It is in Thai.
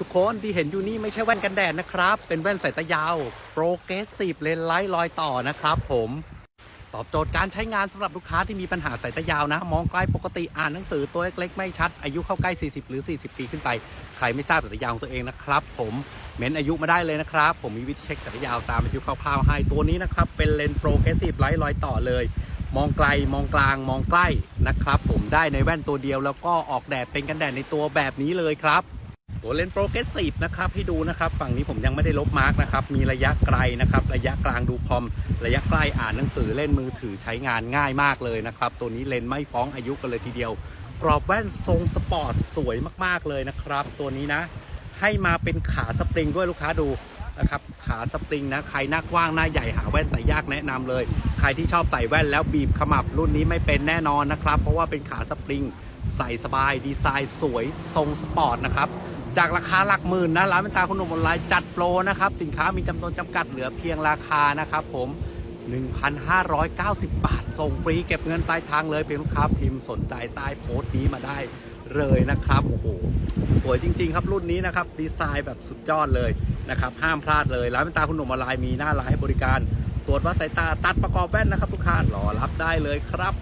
ทุกคนที่เห็นอยู่นี่ไม่ใช่แว่นกันแดดนะครับ เป็นแว่นสายตายาวโปรเกรสซีฟเลนไลท์ลอยต่อนะครับผมตอบโจทย์การใช้งานสำหรับลูกค้าที่มีปัญหาสายตายาวนะ มองไกลปกติอ่านหนังสือตัวเล็กๆไม่ชัด อายุเข้าใกล้ 40 หรือ 40 ปีขึ้นไป ใครไม่ทราบสายตายาวของตัวเองนะครับ ผมเม้นอายุมาได้เลยนะครับ ผมมีวิธีเช็คสายตายาวตามอายุคร่าวๆให้ตัวนี้นะครับ เป็นเลนส์โปรเกรสซีฟไลท์ลอยต่อเลย มองไกลมองกลางมองใกล้นะครับ ผมได้ในแว่นตัวเดียวแล้วก็ออกแดดเป็นกันแดดในตัวแบบนี้เลยครับ ตัวเลนส์โปรเกรสซีฟนะครับให้ดูนะครับ ฝั่งนี้ผมยังไม่ได้ลบมาร์กนะครับ มีระยะไกลนะครับ ระยะกลางดูคอม ระยะใกล้อ่านหนังสือเล่นมือถือใช้งานง่ายมากเลยนะครับ ตัวนี้เลนส์ไม่ฟ้องอายุกันเลยทีเดียว กรอบแว่นทรงสปอร์ตสวยมากๆเลยนะครับ ตัวนี้นะ ให้มาเป็นขาสปริงด้วยลูกค้าดูนะครับขาสปริงนะใครหน้ากว้างหน้าใหญ่หาแว่นใส่ยากแนะนำเลย ใครที่ชอบใส่แว่นแล้วบีบขมับรุ่นนี้ไม่เป็นแน่นอนนะครับ เพราะว่าเป็นขาสปริงใส่สบายดีไซน์สวยทรงสปอร์ตนะครับ จากราคาหลักหมื่นนะร้านเป็นตาคุณหนุ่มออนไลน์จัดโปรนะครับ สินค้ามีจำนวนจำกัดเหลือเพียงราคานะครับผม 1,590 บาท ส่งฟรีเก็บเงินปลายทางเลยเพียงลูกค้าพิมพ์สนใจใต้โพสต์นี้มาได้เลยนะครับโอ้โหสวยจริง ๆ ครับรุ่นนี้นะครับดีไซน์แบบสุดยอดเลยนะครับห้ามพลาดเลยร้านเป็นตาคุณหนุ่มออนไลน์มีหน้าร้านให้บริการ ตรวจวัดสายตาตัดประกอบแว่นนะครับลูกค้ารอรับได้เลยครับ